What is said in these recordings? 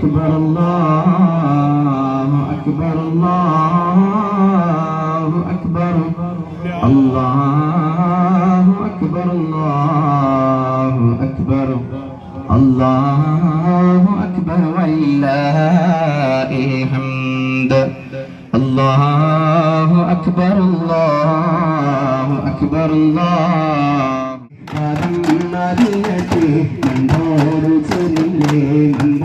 أكبر الله أكبر الله أكبر الله أكبر الله أكبر الله أكبر ولله الحمد الله أكبر الله أكبر الله. هذا النبي من دور سليم.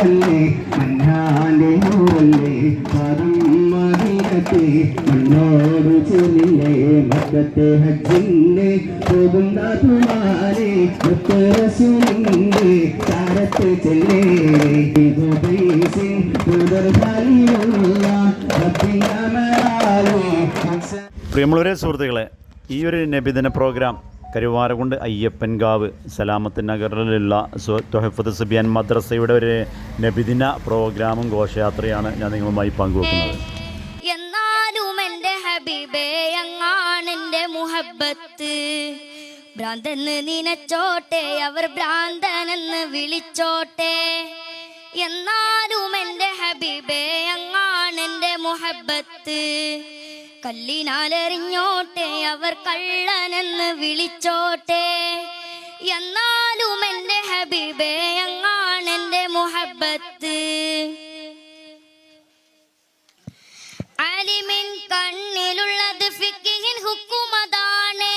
മണ്ണാരത്തുവല്ലേ മണ്ണാന്റെ നൂറല്ലേ പദം മദീനത്തെ മണ്ണോട് ചൊല്ലേ മക്കത്തെ ഹജ്ജിന്റെ പോകും തുമാരെ മുത്തരസുലിന്റെ താരത്ത് ചെല്ലേ? പുതർകാലിയുള്ള റബ്ബിനമരാലേ പ്രിയമുള്ളവരെ സുഹൃത്തുക്കളെ ഈ ഒരു നബിദിന പ്രോഗ്രാം കരുവാരകുണ്ട് അയ്യപ്പൻകാവ് സലാമത്ത് നഗറിലുള്ള തൊഹഫത്ത് സുബിയാൻ മദ്രസയുടെ ഒരു നബിദിന പ്രോഗ്രാമും ഘോഷയാത്രയാണ് ഞാൻ നിങ്ങളുമായി പങ്കുവെക്കുന്നത്. എന്നാലും എന്റെ ഹബീബേ അങ്ങാണ് എന്റെ മുഹബത്ത് ഭ്രാന്തെന്ന് നിനച്ചോട്ടെ അവർ ഭ്രാന്തനെന്ന് വിളിച്ചോട്ടെ. എന്നാലും എന്റെ ഹബീബേ അങ്ങാണ് എന്റെ മുഹബത്ത് കല്ലിനാലെറിഞ്ഞോട്ടെ അവർ കള്ളനെന്ന് വിളിച്ചോട്ടെ. എന്നാലും എന്റെ ഹബീബേ അങ്ങാണ് എന്റെ മുഹബത്ത്. അലിമിൻ കണ്ണിലുള്ളത് ഫിക്കിഹിൻ ഹുക്കുമതാണ്.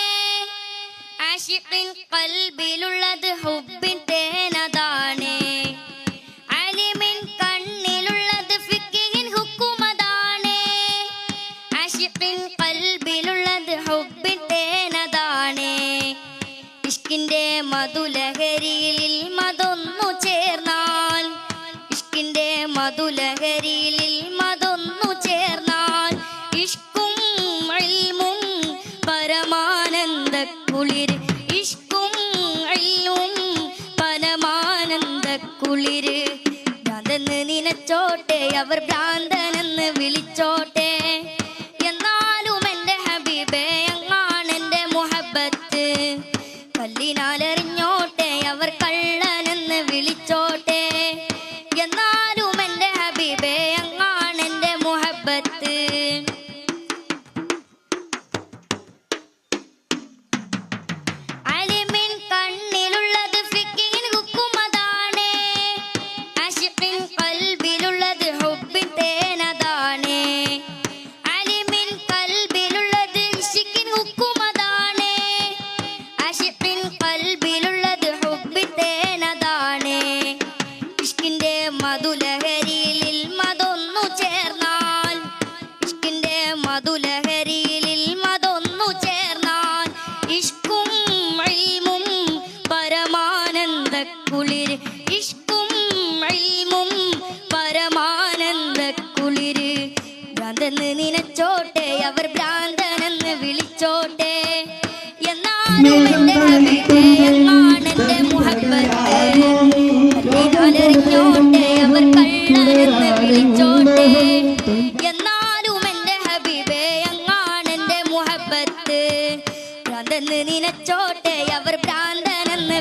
ആഷിഖിൻ കൽബിലുള്ളത് മധുലഹരിയിൽ മധുലഹരിയിൽ മതൊന്നു ചേർന്നാൽ. ഇഷ്കിന്റെ മധുലഹരിയിൽ മതൊന്നു ചേർന്നാൽ. ഇഷ്കും പരമാനന്ദ ഇഷ്കും ഇൽമും പരമാനന്ദ കുളിര് ഭ്രാന്തെന്ന് നിനച്ചോട്ടെ അവർ ഭ്രാന്തനെന്ന് വിളിച്ചോട്ടെ. എന്നാലും എന്റെ ഹബീബേ അങ്ങാണ് എന്റെ മുഹബത്ത്. വിളിച്ചോട്ടെ. ഹബീബേ അങ്ങാണ് നിനച്ചോട്ടെ അവർ ഭ്രാന്തനെന്ന്